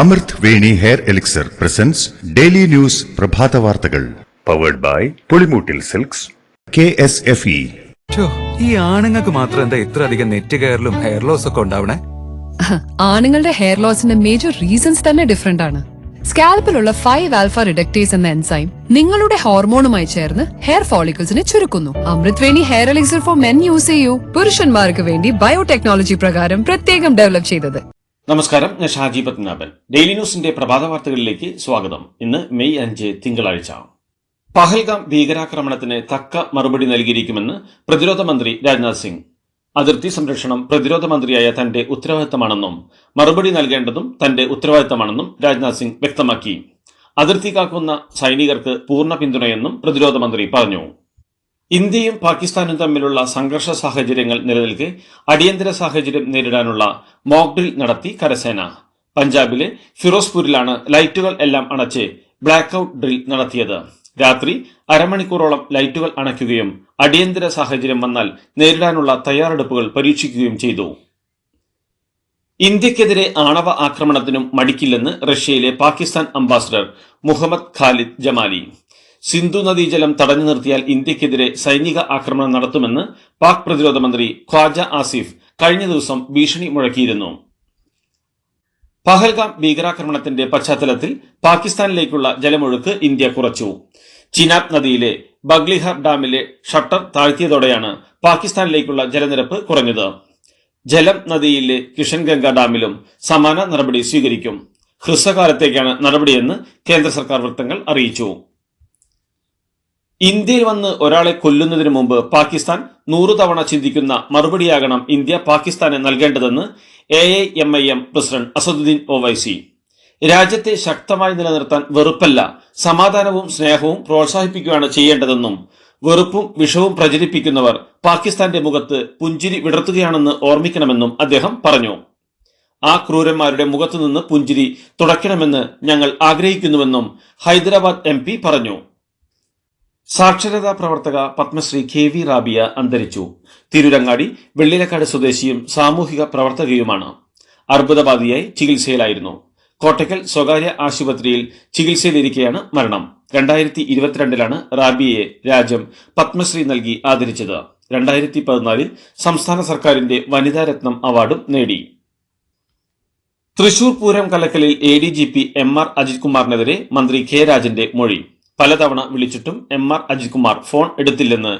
Amrit Veni hair elixir presents daily news പ്രഭാത വാർത്തകൾ. Powered by Pulimoottil silks K S F E. ഈ ആണുങ്ങൾക്ക് മാത്രം എന്താ ഇത്ര അധികം നെറ്റ് കെയറിലും ഹെയർ ലോസ് ഒക്കെ ഉണ്ടാവണേ? ആണുങ്ങളുടെ ഹെയർ ലോസിന്റെ മേജർ റീസൺസ് തന്നെ ഡിഫറെന്റ് ആണ്. സ്കാൽപ്പിലുള്ള ഫൈവ് ആൽഫ റിഡക്ടേസ് എന്ന എൻസൈം നിങ്ങളുടെ ഹോർമോണുമായി ചേർന്ന് ഹെയർ ഫോളിക്കിൾസിനെ ചുരുക്കുന്നു. Amritveni hair elixir for men use ചെയ്യൂ. പുരുഷന്മാർക്ക് വേണ്ടി ബയോടെക്നോളജി പ്രകാരം പ്രത്യേകം ഡെവലപ്പ് ചെയ്തത്. നമസ്കാരം ഞാൻ ഷാജി പത്മനാഭൻ. ഡെയിലി ന്യൂസിന്റെ പ്രഭാത വാർത്തകളിലേക്ക് സ്വാഗതം. ഇന്ന് മെയ് അഞ്ച് തിങ്കളാഴ്ച. പഹൽഗാം ഭീകരാക്രമണത്തിന് തക്ക മറുപടി നൽകിയിരിക്കുമെന്ന് പ്രതിരോധ മന്ത്രി രാജ്നാഥ് സിംഗ്. അതിർത്തി സംരക്ഷണം പ്രതിരോധ മന്ത്രിയായ തന്റെ ഉത്തരവാദിത്തമാണെന്നും മറുപടി നൽകേണ്ടതും തന്റെ ഉത്തരവാദിത്തമാണെന്നും രാജ്നാഥ് സിംഗ് വ്യക്തമാക്കി. അതിർത്തി കാക്കുന്ന സൈനികർക്ക് പൂർണ പിന്തുണയെന്നും പ്രതിരോധ മന്ത്രി പറഞ്ഞു. ഇന്ത്യയും പാകിസ്ഥാനും തമ്മിലുള്ള സംഘർഷ സാഹചര്യങ്ങൾ നിലനിൽക്കെ അടിയന്തര സാഹചര്യം നേരിടാനുള്ള മോക്ക് ഡ്രിൽ നടത്തി കരസേന. പഞ്ചാബിലെ ഫിറോസ്പൂരിലാണ് ലൈറ്റുകൾ എല്ലാം അണച്ച് ബ്ലാക്ക് ഔട്ട് ഡ്രിൽ നടത്തിയത്. രാത്രി അരമണിക്കൂറോളം ലൈറ്റുകൾ അണയ്ക്കുകയും അടിയന്തര സാഹചര്യം വന്നാൽ നേരിടാനുള്ള തയ്യാറെടുപ്പുകൾ പരീക്ഷിക്കുകയും ചെയ്തു. ഇന്ത്യക്കെതിരെ ആണവ ആക്രമണത്തിനും മടിക്കില്ലെന്ന് റഷ്യയിലെ പാകിസ്ഥാൻ അംബാസഡർ മുഹമ്മദ് ഖാലിദ് ജമാലി. സിന്ധു നദീജലം തടഞ്ഞു നിർത്തിയാൽ ഇന്ത്യക്കെതിരെ സൈനിക ആക്രമണം നടത്തുമെന്ന് പാക് പ്രതിരോധ മന്ത്രി ഖ്വാജ ആസിഫ് കഴിഞ്ഞ ദിവസം ഭീഷണി മുഴക്കിയിരുന്നു. പഹൽഗാം ഭീകരാക്രമണത്തിന്റെ പശ്ചാത്തലത്തിൽ പാകിസ്ഥാനിലേക്കുള്ള ജലമൊഴുക്ക് ഇന്ത്യ കുറച്ചു. ചിനാബ് നദിയിലെ ബഗ്ലിഹർ ഡാമിലെ ഷട്ടർ താഴ്ത്തിയതോടെയാണ് പാകിസ്ഥാനിലേക്കുള്ള ജലനിരപ്പ് കുറഞ്ഞത്. ജലം നദിയിലെ കിഷൻഗംഗ ഡാമിലും സമാന നടപടി സ്വീകരിക്കും. ഹ്രസ്വകാലത്തേക്കാണ് നടപടിയെന്ന് കേന്ദ്ര സർക്കാർ വൃത്തങ്ങൾ അറിയിച്ചു. ഇന്ത്യയിൽ വന്ന് ഒരാളെ കൊല്ലുന്നതിന് മുമ്പ് പാകിസ്ഥാൻ നൂറു തവണ ചിന്തിക്കുന്ന മറുപടിയാകണം ഇന്ത്യ പാകിസ്ഥാന് നൽകേണ്ടതെന്ന് A I M I M president Asaduddin Owaisi. രാജ്യത്തെ ശക്തമായി നിലനിർത്താൻ വെറുപ്പല്ല സമാധാനവും സ്നേഹവും പ്രോത്സാഹിപ്പിക്കുകയാണ് ചെയ്യേണ്ടതെന്നും വെറുപ്പും വിഷവും പ്രചരിപ്പിക്കുന്നവർ പാകിസ്ഥാന്റെ മുഖത്ത് പുഞ്ചിരി വിടർത്തുകയാണെന്ന് ഓർമ്മിക്കണമെന്നും അദ്ദേഹം പറഞ്ഞു. ആ ക്രൂരന്മാരുടെ മുഖത്തുനിന്ന് പുഞ്ചിരി തുടയ്ക്കണമെന്ന് ഞങ്ങൾ ആഗ്രഹിക്കുന്നുവെന്നും ഹൈദരാബാദ് എം പറഞ്ഞു. സാക്ഷരതാ പ്രവർത്തക പത്മശ്രീ കെ വി റാബിയ അന്തരിച്ചു. തിരുരങ്ങാടി വെള്ളിലക്കാട് സ്വദേശിയും സാമൂഹിക പ്രവർത്തകയുമാണ്. അർബുദബാധിയായി ചികിത്സയിലായിരുന്നു. കോട്ടയ്ക്കൽ സ്വകാര്യ ആശുപത്രിയിൽ ചികിത്സയിലിരിക്കെയാണ് മരണം. രണ്ടായിരത്തി ഇരുപത്തിരണ്ടിലാണ് റാബിയെ രാജ്യം പത്മശ്രീ നൽകി ആദരിച്ചത്. രണ്ടായിരത്തി പതിനാലിൽ സംസ്ഥാന സർക്കാരിന്റെ വനിതാരത്നം അവാർഡും നേടി. Thrissur Pooram കലക്കലിൽ A D G P M R Ajith കുമാറിനെതിരെ മന്ത്രി കെ രാജന്റെ മൊഴി. പലതവണ വിളിച്ചിട്ടും M R Ajith Kumar phone എടുത്തില്ലെന്ന്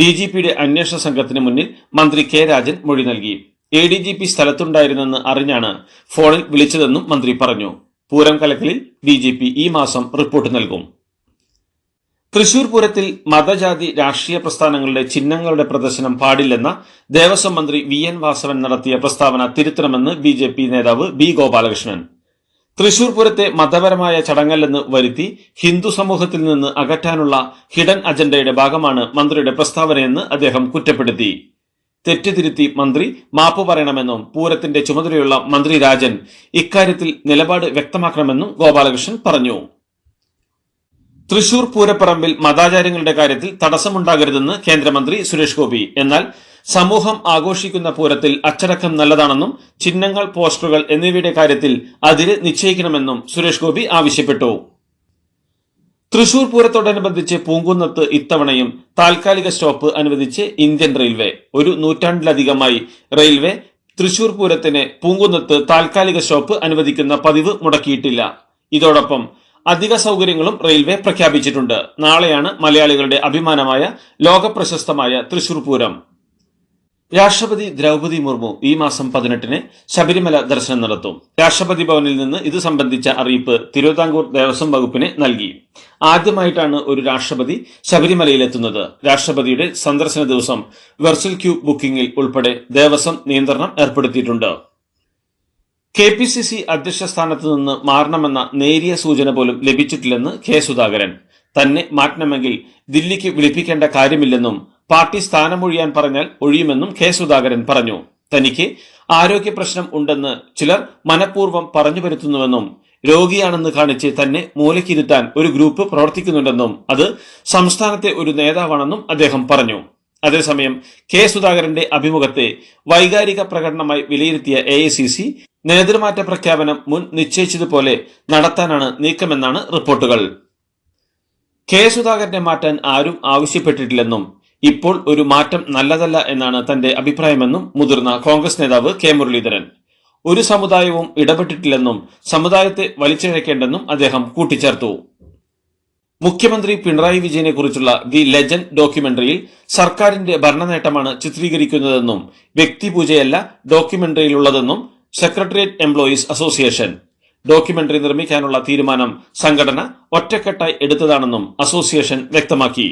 D G പിയുടെ അന്വേഷണ സംഘത്തിന് മുന്നിൽ മന്ത്രി കെ രാജൻ മൊഴി നൽകി. എ ഡി ജി പി സ്ഥലത്തുണ്ടായിരുന്നെന്ന് അറിഞ്ഞാണ് ഫോണിൽ വിളിച്ചതെന്നും മന്ത്രി പറഞ്ഞു. പൂരം കലക്കലിൽ ഡി ജി പി ഈ മാസം റിപ്പോർട്ട് നൽകും. തൃശൂർ പൂരത്തിൽ മതജാതി രാഷ്ട്രീയ പ്രസ്ഥാനങ്ങളുടെ ചിഹ്നങ്ങളുടെ പ്രദർശനം പാടില്ലെന്ന ദേവസ്വം മന്ത്രി വി എൻ വാസവൻ നടത്തിയ പ്രസ്താവന തിരുത്തണമെന്ന് ബി ജെ പി നേതാവ് ബി ഗോപാലകൃഷ്ണൻ. തൃശൂർ പൂരത്തെ മതപരമായ ചടങ്ങല്ലെന്ന് വരുത്തി ഹിന്ദു സമൂഹത്തിൽ നിന്ന് അകറ്റാനുള്ള ഹിഡൻ അജണ്ടയുടെ ഭാഗമാണ് മന്ത്രിയുടെ പ്രസ്താവനയെന്ന് അദ്ദേഹം കുറ്റപ്പെടുത്തി. തെറ്റുതിരുത്തി മന്ത്രി മാപ്പ് പറയണമെന്നും പൂരത്തിന്റെ ചുമതലയുള്ള മന്ത്രി രാജൻ ഇക്കാര്യത്തിൽ നിലപാട് വ്യക്തമാക്കണമെന്നും ഗോപാലകൃഷ്ണൻ പറഞ്ഞു. തൃശൂർ പൂരപ്പറമ്പിൽ മതാചാര്യങ്ങളുടെ കാര്യത്തിൽ തടസ്സമുണ്ടാകരുതെന്ന് കേന്ദ്രമന്ത്രി സുരേഷ് ഗോപി. എന്നാൽ സമൂഹം ആഘോഷിക്കുന്ന പൂരത്തിൽ അച്ചടക്കം നല്ലതാണെന്നും ചിഹ്നങ്ങൾ പോസ്റ്ററുകൾ എന്നിവയുടെ കാര്യത്തിൽ അതിര് നിശ്ചയിക്കണമെന്നും സുരേഷ് ഗോപി ആവശ്യപ്പെട്ടു. തൃശൂർ പൂരത്തോടനുബന്ധിച്ച് പൂങ്കുന്നത്ത് ഇത്തവണയും താൽക്കാലിക സ്റ്റോപ്പ് അനുവദിച്ച് ഇന്ത്യൻ റെയിൽവേ. ഒരു നൂറ്റാണ്ടിലധികമായി റെയിൽവേ തൃശൂർ പൂരത്തിന് പൂങ്കുന്നത്ത് താൽക്കാലിക സ്റ്റോപ്പ് അനുവദിക്കുന്ന പതിവ് മുടക്കിയിട്ടില്ല. ഇതോടൊപ്പം അധിക സൗകര്യങ്ങളും റെയിൽവേ പ്രഖ്യാപിച്ചിട്ടുണ്ട്. നാളെയാണ് മലയാളികളുടെ അഭിമാനമായ ലോകപ്രശസ്തമായ തൃശൂർ പൂരം. രാഷ്ട്രപതി ദ്രൗപതി മുർമു ഈ മാസം പതിനെട്ടിന് ശബരിമല ദർശനം നടത്തും. രാഷ്ട്രപതി ഭവനിൽ നിന്ന് ഇത് സംബന്ധിച്ച അറിയിപ്പ് തിരുവിതാംകൂർ ദേവസ്വം വകുപ്പിന് നൽകി. ആദ്യമായിട്ടാണ് ഒരു രാഷ്ട്രപതി ശബരിമലയിലെത്തുന്നത്. രാഷ്ട്രപതിയുടെ സന്ദർശന ദിവസം വെർച്വൽ ക്യൂ ബുക്കിംഗിൽ ഉൾപ്പെടെ ദേവസ്വം നിയന്ത്രണം ഏർപ്പെടുത്തിയിട്ടുണ്ട്. കെ പി സി സി അധ്യക്ഷ സ്ഥാനത്ത് നിന്ന് മാറണമെന്ന നേരിയ സൂചന പോലും ലഭിച്ചിട്ടില്ലെന്ന് കെ സുധാകരൻ. തന്നെ മാറ്റണമെങ്കിൽ ദില്ലിക്ക് വിളിപ്പിക്കേണ്ട കാര്യമില്ലെന്നും പാർട്ടി സ്ഥാനമൊഴിയാൻ പറഞ്ഞാൽ ഒഴിയുമെന്നും കെ സുധാകരൻ പറഞ്ഞു. തനിക്ക് ആരോഗ്യ പ്രശ്നം ഉണ്ടെന്ന് ചിലർ മനഃപൂർവം പറഞ്ഞു വരുത്തുന്നുവെന്നും രോഗിയാണെന്ന് കാണിച്ച് തന്നെ മൂലക്കിരുത്താൻ ഒരു ഗ്രൂപ്പ് പ്രവർത്തിക്കുന്നുണ്ടെന്നും അത് സംസ്ഥാനത്തെ ഒരു നേതാവാണെന്നും അദ്ദേഹം പറഞ്ഞു. അതേസമയം കെ സുധാകരന്റെ അഭിമുഖത്തെ വൈകാരിക പ്രകടനമായി വിലയിരുത്തിയ എ നേതൃമാറ്റ പ്രഖ്യാപനം മുൻ നിശ്ചയിച്ചതുപോലെ നടത്താനാണ് നീക്കമെന്നാണ് റിപ്പോർട്ടുകൾ. കെ സുധാകരനെ മാറ്റാൻ ആരും ആവശ്യപ്പെട്ടിട്ടില്ലെന്നും ഇപ്പോൾ ഒരു മാറ്റം നല്ലതല്ല എന്നാണ് തന്റെ അഭിപ്രായമെന്നും മുതിർന്ന കോൺഗ്രസ് നേതാവ് കെ മുരളീധരൻ. ഒരു സമുദായവും ഇടപെട്ടിട്ടില്ലെന്നും സമുദായത്തെ വലിച്ചിഴക്കേണ്ടെന്നും അദ്ദേഹം കൂട്ടിച്ചേർത്തു. മുഖ്യമന്ത്രി പിണറായി വിജയനെ കുറിച്ചുള്ള ദി ലെജൻഡ് ഡോക്യുമെന്ററിയിൽ സർക്കാരിന്റെ ഭരണനേട്ടമാണ് ചിത്രീകരിക്കുന്നതെന്നും വ്യക്തിപൂജയല്ല ഡോക്യുമെന്ററിയിലുള്ളതെന്നും സെക്രട്ടേറിയറ്റ് എംപ്ലോയീസ് അസോസിയേഷൻ. ഡോക്യുമെന്ററി നിർമ്മിക്കാനുള്ള തീരുമാനം സംഘടന ഒറ്റക്കെട്ടായി എടുത്തതാണെന്നും അസോസിയേഷൻ വ്യക്തമാക്കി.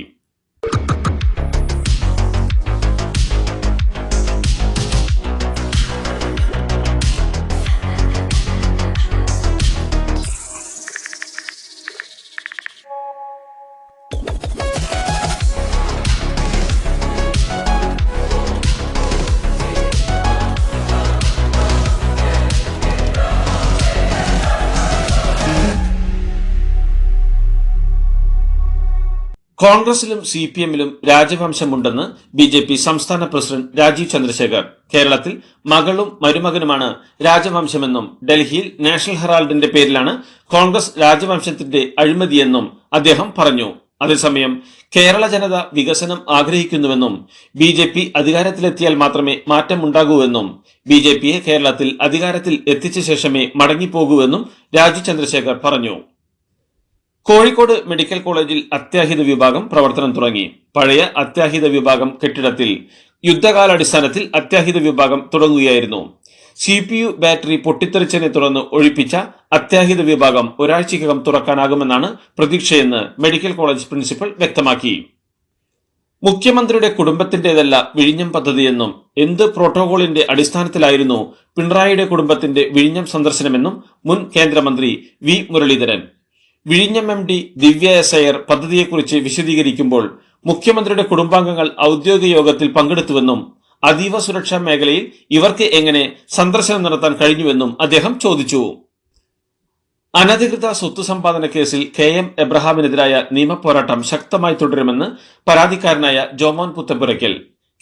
കോൺഗ്രസിലും സി പി എമ്മിലും രാജവംശമുണ്ടെന്ന് ബി ജെ പി സംസ്ഥാന പ്രസിഡന്റ് രാജീവ് ചന്ദ്രശേഖർ. കേരളത്തിൽ മകളും മരുമകനുമാണ് രാജവംശമെന്നും ഡൽഹിയിൽ നാഷണൽ ഹെറാൾഡിന്റെ പേരിലാണ് കോൺഗ്രസ് രാജവംശത്തിന്റെ അഴിമതിയെന്നും അദ്ദേഹം പറഞ്ഞു. അതേസമയം കേരള ജനത വികസനം ആഗ്രഹിക്കുന്നുവെന്നും ബി ജെ പി അധികാരത്തിലെത്തിയാൽ മാത്രമേ മാറ്റമുണ്ടാകൂവെന്നും ബി ജെ പിയെ കേരളത്തിൽ അധികാരത്തിൽ എത്തിച്ച ശേഷമേ മടങ്ങിപ്പോകൂവെന്നും രാജീവ് ചന്ദ്രശേഖർ പറഞ്ഞു. കോഴിക്കോട് മെഡിക്കൽ കോളേജിൽ അത്യാഹിത വിഭാഗം പ്രവർത്തനം തുടങ്ങി. പഴയ അത്യാഹിത വിഭാഗം കെട്ടിടത്തിൽ യുദ്ധകാലാടിസ്ഥാനത്തിൽ അത്യാഹിത വിഭാഗം തുടങ്ങുകയായിരുന്നു. സി പി യു ബാറ്ററി പൊട്ടിത്തെറിച്ചതിനെ തുടർന്ന് ഒഴിപ്പിച്ച അത്യാഹിത വിഭാഗം ഒരാഴ്ചയ്ക്കകം തുറക്കാനാകുമെന്നാണ് പ്രതീക്ഷയെന്ന് മെഡിക്കൽ കോളേജ് പ്രിൻസിപ്പൽ വ്യക്തമാക്കി. മുഖ്യമന്ത്രിയുടെ കുടുംബത്തിന്റേതല്ല വിഴിഞ്ഞം പദ്ധതിയെന്നും എന്ത് പ്രോട്ടോകോളിന്റെ അടിസ്ഥാനത്തിലായിരുന്നു പിണറായിയുടെ കുടുംബത്തിന്റെ വിഴിഞ്ഞം സന്ദർശനമെന്നും മുൻ കേന്ദ്രമന്ത്രി വി മുരളീധരൻ വിഴിഞ്ഞം M D Divya S Iyer പദ്ധതിയെക്കുറിച്ച് വിശദീകരിക്കുമ്പോൾ മുഖ്യമന്ത്രിയുടെ കുടുംബാംഗങ്ങൾ ഔദ്യോഗിക യോഗത്തിൽ പങ്കെടുത്തുവെന്നും അതീവ സുരക്ഷാ മേഖലയിൽ ഇവർക്ക് എങ്ങനെ സന്ദർശനം നടത്താൻ കഴിഞ്ഞുവെന്നും അദ്ദേഹം ചോദിച്ചു. അനധികൃത സ്വത്ത് സമ്പാദന കേസിൽ കെ എം എബ്രഹാമിനെതിരായ നിയമപോരാട്ടം ശക്തമായി തുടരുമെന്ന് പരാതിക്കാരനായ ജോമോൻ പുത്തമ്പുരയ്ക്കൽ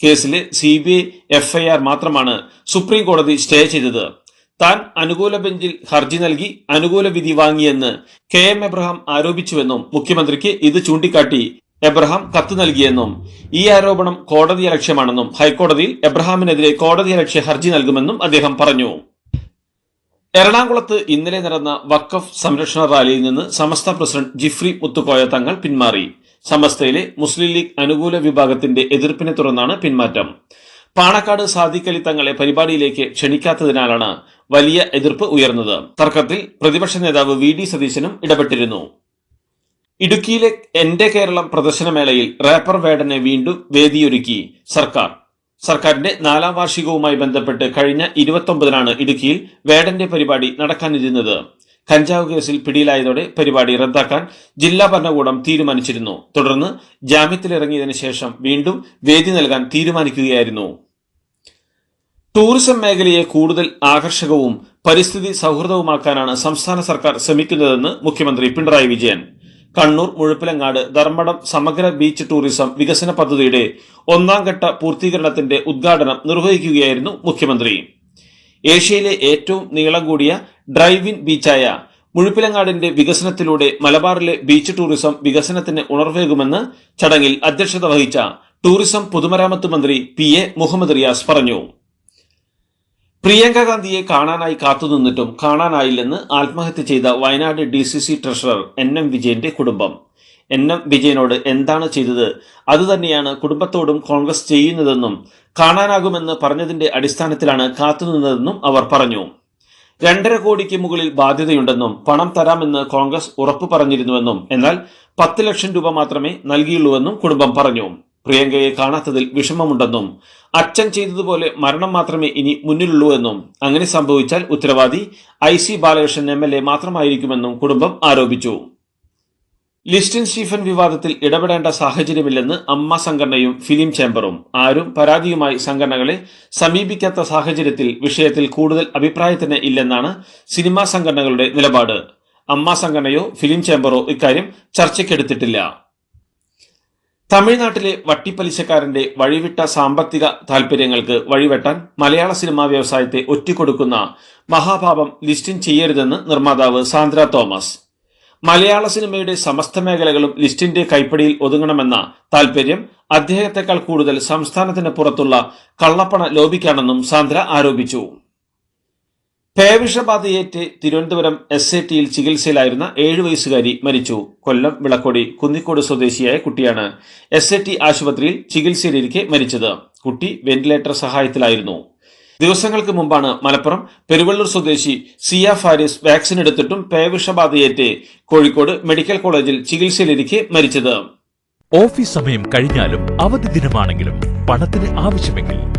കേസിലെ സി ബി ഐ എഫ്ഐആർ മാത്രമാണ് സുപ്രീം കോടതി സ്റ്റേ ചെയ്തത്. താൻ അനുകൂല ബെഞ്ചിൽ ഹർജി നൽകി അനുകൂല വിധി വാങ്ങിയെന്ന് കെ എം എബ്രഹാം ആരോപിച്ചുവെന്നും മുഖ്യമന്ത്രിക്ക് ഇത് ചൂണ്ടിക്കാട്ടി എബ്രഹാം കത്ത് നൽകിയെന്നും ഈ ആരോപണം കോടതി ലക്ഷ്യമാണെന്നും ഹൈക്കോടതിയിൽ എബ്രഹാമിനെതിരെ കോടതി ലക്ഷ്യ ഹർജി നൽകുമെന്നും അദ്ദേഹം പറഞ്ഞു. എറണാകുളത്ത് ഇന്നലെ നടന്ന വക്കഫ് സംരക്ഷണ റാലിയിൽ നിന്ന് സമസ്ത പ്രസിഡന്റ് ജിഫ്രി മുത്തുക്കോയ തങ്ങൾ പിന്മാറി. സമസ്തയിലെ മുസ്ലിം ലീഗ് അനുകൂല വിഭാഗത്തിന്റെ എതിർപ്പിനെ തുടർന്നാണ് പിന്മാറ്റം. പാണക്കാട് സാദിഖലി തങ്ങളെ പരിപാടിയിലേക്ക് ക്ഷണിക്കാത്തതിനാലാണ് വലിയ എതിർപ്പ് ഉയർന്നത്. തർക്കത്തിൽ പ്രതിപക്ഷ നേതാവ് വി ഡി സതീശനും ഇടപെട്ടിരുന്നു. ഇടുക്കിയിലെ എന്റെ കേരളം പ്രദർശനമേളയിൽ റാപ്പർ വേടനെ വീണ്ടും വേദിയൊരുക്കി സർക്കാർ. സർക്കാരിന്റെ നാലാം വാർഷികവുമായി ബന്ധപ്പെട്ട് കഴിഞ്ഞ ഇരുപത്തൊമ്പതിനാണ് ഇടുക്കിയിൽ വേടന്റെ പരിപാടി നടക്കാനിരുന്നത്. കഞ്ചാവ് കേസിൽ പിടിയിലായതോടെ പരിപാടി റദ്ദാക്കാൻ ജില്ലാ ഭരണകൂടം തീരുമാനിച്ചിരുന്നു. തുടർന്ന് ജാമ്യത്തിലിറങ്ങിയതിനു ശേഷം വീണ്ടും വേദി നൽകാൻ തീരുമാനിക്കുകയായിരുന്നു. ടൂറിസം മേഖലയെ കൂടുതൽ ആകർഷകവും പരിസ്ഥിതി സൗഹൃദവുമാക്കാനാണ് സംസ്ഥാന സർക്കാർ ശ്രമിക്കുന്നതെന്ന് മുഖ്യമന്ത്രി പിണറായി വിജയൻ. കണ്ണൂർ മുഴപ്പിലങ്ങാട് ധർമ്മടം സമഗ്ര ബീച്ച് ടൂറിസം വികസന പദ്ധതിയുടെ ഒന്നാം ഘട്ട പൂർത്തീകരണത്തിന്റെ ഉദ്ഘാടനം നിർവഹിക്കുകയായിരുന്നു മുഖ്യമന്ത്രി. ഏഷ്യയിലെ ഏറ്റവും നീളം കൂടിയ ഡ്രൈവ് ഇൻ ബീച്ചായ മുഴുപ്പിലങ്ങാടിന്റെ വികസനത്തിലൂടെ മലബാറിലെ ബീച്ച് ടൂറിസം വികസനത്തിന് ഉണർവേകുമെന്ന് ചടങ്ങിൽ അധ്യക്ഷത വഹിച്ച ടൂറിസം പൊതുമരാമത്ത് മന്ത്രി പി എ മുഹമ്മദ് റിയാസ് പറഞ്ഞു. പ്രിയങ്ക ഗാന്ധിയെ കാണാനായി കാത്തുനിന്നിട്ടും കാണാനായില്ലെന്ന് ആത്മഹത്യ ചെയ്ത Wayanad D C C treasurer N M വിജയന്റെ കുടുംബം. എൻ എം വിജയനോട് എന്താണ് ചെയ്തത്? അതുതന്നെയാണ് കുടുംബത്തോടും കോൺഗ്രസ് ചെയ്യുന്നതെന്നും കാണാനാകുമെന്ന് പറഞ്ഞതിന്റെ അടിസ്ഥാനത്തിലാണ് കാത്തുനിന്നതെന്നും അവർ പറഞ്ഞു. രണ്ടര കോടിക്ക് മുകളിൽ ബാധ്യതയുണ്ടെന്നും പണം തരാമെന്ന് കോൺഗ്രസ് ഉറപ്പു പറഞ്ഞിരുന്നുവെന്നും എന്നാൽ പത്ത് ലക്ഷം രൂപ മാത്രമേ നൽകിയുള്ളൂവെന്നും കുടുംബം പറഞ്ഞു. പ്രിയങ്കയെ കാണാത്തതിൽ വിഷമമുണ്ടെന്നും അച്ഛൻ ചെയ്തതുപോലെ മരണം മാത്രമേ ഇനി മുന്നിലുള്ളൂ എന്നും അങ്ങനെ സംഭവിച്ചാൽ ഉത്തരവാദി I C Balakrishnan M L A മാത്രമായിരിക്കുമെന്നും കുടുംബം ആരോപിച്ചു. ലിസ്റ്റിൻ സ്റ്റീഫൻ വിവാദത്തിൽ ഇടപെടേണ്ട സാഹചര്യമില്ലെന്ന് അമ്മ സംഘടനയും ഫിലിം ചേംബറും. ആരും പരാതിയുമായി സംഘടനകളെ സമീപിക്കാത്ത സാഹചര്യത്തിൽ വിഷയത്തിൽ കൂടുതൽ അഭിപ്രായത്തിന് ഇല്ലെന്നാണ് സിനിമാ സംഘടനകളുടെ നിലപാട്. അമ്മ സംഘടനയോ ഫിലിം ചേംബറോ ഇക്കാര്യം ചർച്ചയ്ക്കെടുത്തിട്ടില്ല. തമിഴ്നാട്ടിലെ വട്ടിപ്പലിശക്കാരന്റെ വഴിവിട്ട സാമ്പത്തിക താൽപര്യങ്ങൾക്ക് വഴിവെട്ടാൻ മലയാള സിനിമാ വ്യവസായത്തെ ഒറ്റിക്കൊടുക്കുന്ന മഹാഭാവം ലിസ്റ്റിൻ ചെയ്യരുതെന്ന് നിർമ്മാതാവ് സാന്ദ്ര തോമസ്. മലയാള സിനിമയുടെ സമസ്ത മേഖലകളും ലിസ്റ്റിന്റെ കൈപ്പടിയിൽ ഒതുങ്ങണമെന്ന താൽപര്യം അദ്ദേഹത്തെക്കാൾ കൂടുതൽ സംസ്ഥാനത്തിന് പുറത്തുള്ള കള്ളപ്പണ ലോബിക്കാണെന്നും സാന്ദ്ര ആരോപിച്ചു. പേവിഷബാധയേറ്റ് തിരുവനന്തപുരം എസ് ടിയിൽ ചികിത്സയിലായിരുന്ന ഏഴു വയസ്സുകാരി മരിച്ചു. കൊല്ലം വിളക്കോടി കുന്നിക്കോട് സ്വദേശിയായ കുട്ടിയാണ് എസ് എ ടി ആശുപത്രിയിൽ ചികിത്സയിലിരിക്കെ മരിച്ചത്. കുട്ടി വെന്റിലേറ്റർ സഹായത്തിലായിരുന്നു. ദിവസങ്ങൾക്ക് മുമ്പാണ് മലപ്പുറം പെരുവള്ളൂർ സ്വദേശി സിയ ഫാരിസ് വാക്സിൻ എടുത്തിട്ടും പേവിഷബാധയേറ്റ് കോഴിക്കോട് മെഡിക്കൽ കോളേജിൽ ചികിത്സയിലിരിക്കെ മരിച്ചത്. ഓഫീസ് സമയം കഴിഞ്ഞാലും അവധി ദിനമാണെങ്കിലും പണത്തിന് ആവശ്യമെങ്കിൽ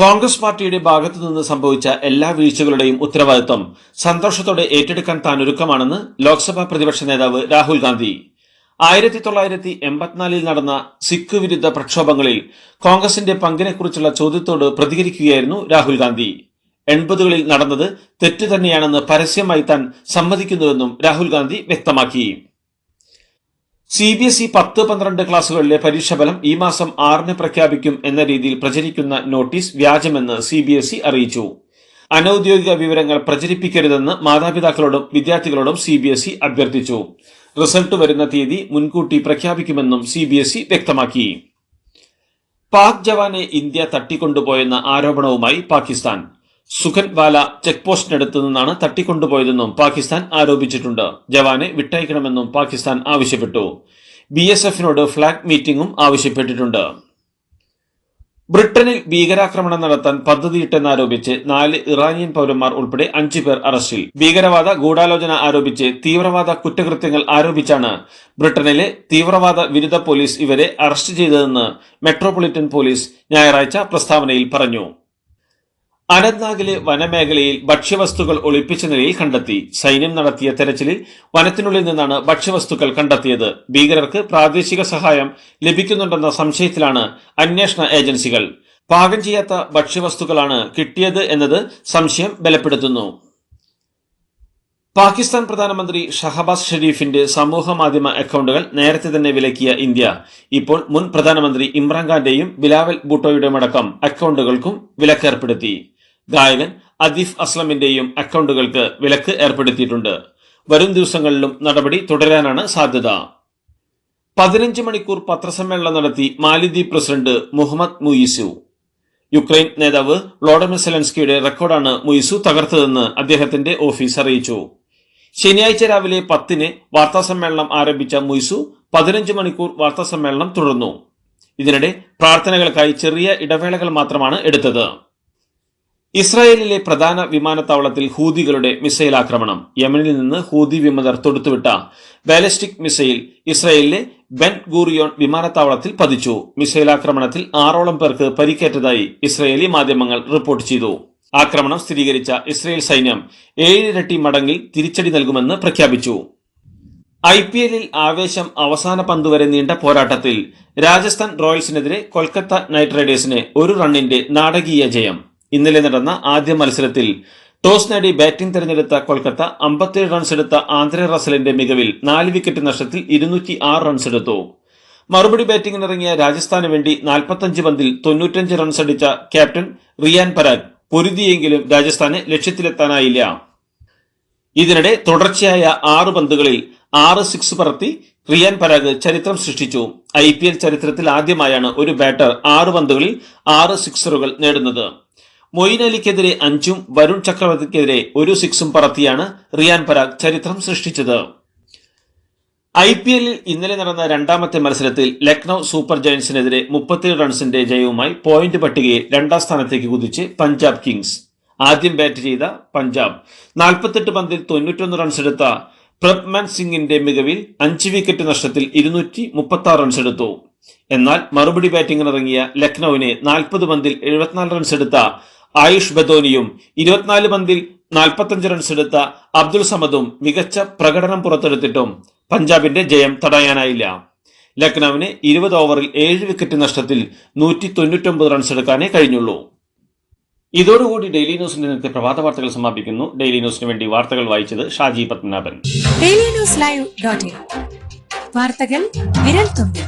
Congress പാർട്ടിയുടെ ഭാഗത്തു നിന്ന് സംഭവിച്ച എല്ലാ വീഴ്ചകളുടെയും ഉത്തരവാദിത്വം സന്തോഷത്തോടെ ഏറ്റെടുക്കാൻ താൻ ഒരുക്കമാണെന്ന് ലോക്സഭാ പ്രതിപക്ഷ നേതാവ് രാഹുൽ ഗാന്ധി. ആയിരത്തി തൊള്ളായിരത്തി എൺപത്തിനാലിൽ നടന്ന സിഖ് വിരുദ്ധ പ്രക്ഷോഭങ്ങളിൽ കോൺഗ്രസിന്റെ പങ്കിനെക്കുറിച്ചുള്ള ചോദ്യത്തോട് പ്രതികരിക്കുകയായിരുന്നു രാഹുൽ ഗാന്ധി. എൺപതുകളിൽ നടന്നത് തെറ്റ് തന്നെയാണെന്ന് പരസ്യമായി താൻ സമ്മതിക്കുന്നുവെന്നും രാഹുൽ ഗാന്ധി വ്യക്തമാക്കി. സി ബി എസ് ഇ പത്ത് പന്ത്രണ്ട് ക്ലാസുകളിലെ പരീക്ഷാഫലം ഈ മാസം ആറിന് പ്രഖ്യാപിക്കും എന്ന രീതിയിൽ പ്രചരിക്കുന്ന നോട്ടീസ് വ്യാജമെന്ന് സി ബി എസ് ഇ അറിയിച്ചു. അനൌദ്യോഗിക വിവരങ്ങൾ പ്രചരിപ്പിക്കരുതെന്ന് മാതാപിതാക്കളോടും വിദ്യാർത്ഥികളോടും സി ബി എസ് ഇ അഭ്യർത്ഥിച്ചു. റിസൾട്ട് വരുന്ന തീയതി മുൻകൂട്ടി പ്രഖ്യാപിക്കുമെന്നും സി ബി എസ് ഇ വ്യക്തമാക്കി. പാക് ജവാനെ ഇന്ത്യ തട്ടിക്കൊണ്ടുപോയെന്ന ആരോപണവുമായി പാകിസ്ഥാൻ. സുഖൻ വാല ചെക്ക് പോസ്റ്റിനടുത്ത് നിന്നാണ് തട്ടിക്കൊണ്ടുപോയതെന്നും പാകിസ്ഥാൻ ആരോപിച്ചിട്ടുണ്ട്. ജവാനെ വിട്ടയക്കണമെന്നും പാകിസ്ഥാൻ ആവശ്യപ്പെട്ടു. ബി എസ് എഫിനോട് ഫ്ളാഗ് മീറ്റിംഗും ആവശ്യപ്പെട്ടിട്ടുണ്ട്. ബ്രിട്ടനിൽ ഭീകരാക്രമണം നടത്താൻ പദ്ധതിയിട്ടെന്നാരോപിച്ച് നാല് ഇറാനിയൻ പൗരന്മാർ ഉൾപ്പെടെ അഞ്ചു പേർ അറസ്റ്റിൽ. ഭീകരവാദ ഗൂഢാലോചന ആരോപിച്ച് തീവ്രവാദ കുറ്റകൃത്യങ്ങൾ ആരോപിച്ചാണ് ബ്രിട്ടനിലെ തീവ്രവാദ വിരുദ്ധ പോലീസ് ഇവരെ അറസ്റ്റ് ചെയ്തതെന്ന് മെട്രോപൊളിറ്റൻ പോലീസ് ഞായറാഴ്ച പ്രസ്താവനയിൽ പറഞ്ഞു. അനന്ത്നാഗിലെ വനമേഖലയിൽ ഭക്ഷ്യവസ്തുക്കൾ ഒളിപ്പിച്ച നിലയിൽ കണ്ടെത്തി. സൈന്യം നടത്തിയ തെരച്ചിലിൽ വനത്തിനുള്ളിൽ നിന്നാണ് ഭക്ഷ്യവസ്തുക്കൾ കണ്ടെത്തിയത്. ഭീകരർക്ക് പ്രാദേശിക സഹായം ലഭിക്കുന്നുണ്ടെന്ന സംശയത്തിലാണ് അന്വേഷണ ഏജൻസികൾ. പാകം ചെയ്യാത്ത ഭക്ഷ്യവസ്തുക്കളാണ് കിട്ടിയത് എന്നത് സംശയം ബലപ്പെടുത്തുന്നു. പാകിസ്ഥാൻ പ്രധാനമന്ത്രി ഷഹബാസ് ഷെരീഫിന്റെ സമൂഹ മാധ്യമ അക്കൗണ്ടുകൾ നേരത്തെ തന്നെ വിലക്കിയ ഇന്ത്യ. ഇപ്പോൾ മുൻ പ്രധാനമന്ത്രി ഇമ്രാൻഖാന്റെയും ബിലാവൽ ഭൂട്ടോയുടെയും അടക്കം അക്കൗണ്ടുകൾക്കും വിലക്കേർപ്പെടുത്തി. ഗായകൻ അദീഫ് അസ്ലമിന്റെയും അക്കൗണ്ടുകൾക്ക് വിലക്ക് ഏർപ്പെടുത്തിയിട്ടുണ്ട്. വരും ദിവസങ്ങളിലും നടപടി തുടരാനാണ് സാധ്യത. പതിനഞ്ച് മണിക്കൂർ പത്രസമ്മേളനം നടത്തി മാലിദ്വീപ് പ്രസിഡന്റ് മുഹമ്മദ് മുയിസു. യുക്രൈൻ നേതാവ് വ്ളോഡമിർ സെലൻസ്കിയുടെ റെക്കോർഡാണ് മുയിസു തകർത്തതെന്ന് അദ്ദേഹത്തിന്റെ ഓഫീസ് അറിയിച്ചു. ശനിയാഴ്ച രാവിലെ പത്തിന് വാർത്താസമ്മേളനം ആരംഭിച്ച മുയിസു പതിനഞ്ച് മണിക്കൂർ വാർത്താസമ്മേളനം തുടർന്നു. ഇതിനിടെ പ്രാർത്ഥനകൾക്കായി ചെറിയ ഇടവേളകൾ മാത്രമാണ് എടുത്തത്. ഇസ്രായേലിലെ പ്രധാന വിമാനത്താവളത്തിൽ ഹൂതികളുടെ മിസൈൽ ആക്രമണം യമനിൽ നിന്ന് ഹൂതി വിമതർ തൊടുത്തുവിട്ട ബാലിസ്റ്റിക് മിസൈൽ ഇസ്രായേലിലെ ബെൻ ഗൂറിയോൺ വിമാനത്താവളത്തിൽ പതിച്ചു. മിസൈൽ ആക്രമണത്തിൽ ആറോളം പേർക്ക് പരിക്കേറ്റതായി ഇസ്രായേലി മാധ്യമങ്ങൾ റിപ്പോർട്ട് ചെയ്തു. ആക്രമണം സ്ഥിരീകരിച്ച ഇസ്രായേൽ സൈന്യം ഏഴിരട്ടി മടങ്ങിൽ തിരിച്ചടി നൽകുമെന്ന് പ്രഖ്യാപിച്ചു. ഐ പി എല്ലിൽ ആവേശം അവസാന പന്ത് വരെ നീണ്ട പോരാട്ടത്തിൽ രാജസ്ഥാൻ റോയൽസിനെതിരെ കൊൽക്കത്ത നൈറ്റ് റൈഡേഴ്സിന് ഒരു റണ്ണിന്റെ നാടകീയ ജയം. ഇന്നലെ നടന്ന ആദ്യ മത്സരത്തിൽ ടോസ് നേടി ബാറ്റിംഗ് തിരഞ്ഞെടുത്ത കൊൽക്കത്ത അമ്പത്തിയേഴ് റൺസ് എടുത്ത ആന്ധ്ര റസലിന്റെ മികവിൽ നാല് വിക്കറ്റ് നഷ്ടത്തിൽ ഇരുന്നൂറ്റി ആറ് റൺസ് എടുത്തു. മറുപടി ബാറ്റിംഗിനിറങ്ങിയ രാജസ്ഥാന് വേണ്ടി നാൽപ്പത്തഞ്ച് പന്തിൽ തൊണ്ണൂറ്റഞ്ച് റൺസ് അടിച്ച ക്യാപ്റ്റൻ റിയാൻ പരാഗ് പൊരുതിയെങ്കിലും രാജസ്ഥാന് ലക്ഷ്യത്തിലെത്താനായില്ല. ഇതിനിടെ തുടർച്ചയായ ആറ് പന്തുകളിൽ ആറ് സിക്സ് പറത്തി റിയാൻ പരാഗ് ചരിത്രം സൃഷ്ടിച്ചു. ഐ ചരിത്രത്തിൽ ആദ്യമായാണ് ഒരു ബാറ്റർ ആറ് പന്തുകളിൽ ആറ് സിക്സറുകൾ നേടുന്നത്. മൊയിൻ അലിക്കെതിരെ അഞ്ചും വരുൺ ചക്രവർത്തിക്കെതിരെ ഒരു സിക്സും പറത്തിയാണ് റിയാൻ പരാഗ് ചരിത്രം സൃഷ്ടിച്ചത്. ഐ പി എല്ലിൽ ഇന്നലെ നടന്ന രണ്ടാമത്തെ മത്സരത്തിൽ ലക്നൌ സൂപ്പർ ജയൻസിനെതിരെ മുപ്പത്തിയേഴ് റൺസിന്റെ ജയവുമായി പോയിന്റ് പട്ടികയിൽ രണ്ടാം സ്ഥാനത്തേക്ക് കുതിച്ച് പഞ്ചാബ് കിങ്സ്. ആദ്യം ബാറ്റ് ചെയ്ത പഞ്ചാബ്. നാൽപ്പത്തെട്ട് പന്തിൽ തൊണ്ണൂറ്റൊന്ന് റൺസ് എടുത്ത പ്രബ്മാൻ സിംഗിന്റെ മികവിൽ അഞ്ച് വിക്കറ്റ് നഷ്ടത്തിൽ ഇരുന്നൂറ്റി മുപ്പത്തി റൺസ് എടുത്തു എന്നാൽ മറുപടി ബാറ്റിംഗിനിറങ്ങിയ ലക്നൌവിനെ നാൽപ്പത് പന്തിൽ എഴുപത്തിനാല് റൺസ് എടുത്ത ആയുഷ് ബദോനിയും ഇരുപത്തിനാല് പന്തിൽ നാൽപ്പത്തഞ്ച് റൺസ് എടുത്ത അബ്ദുൾ സമദും മികച്ച പ്രകടനം പുറത്തെടുത്തിട്ടും പഞ്ചാബിന്റെ ജയം തടയാനായില്ല. ലക്നൌവിന് ഇരുപത് ഓവറിൽ ഏഴ് വിക്കറ്റ് നഷ്ടത്തിൽ നൂറ്റി തൊണ്ണൂറ്റൊമ്പത് റൺസ് എടുക്കാനേ കഴിഞ്ഞുള്ളൂ. ഇതോടുകൂടി ഡെയിലി ന്യൂസിന്റെ ഇന്നത്തെ പ്രഭാത വാർത്തകൾ സമാപിക്കുന്നു. ഡെയിലി ന്യൂസിന് വേണ്ടി വാർത്തകൾ വായിച്ചത് Shaji Padmanabhan. Daily news live വാർത്തകൾ വിരൽ തുമ്പിൽ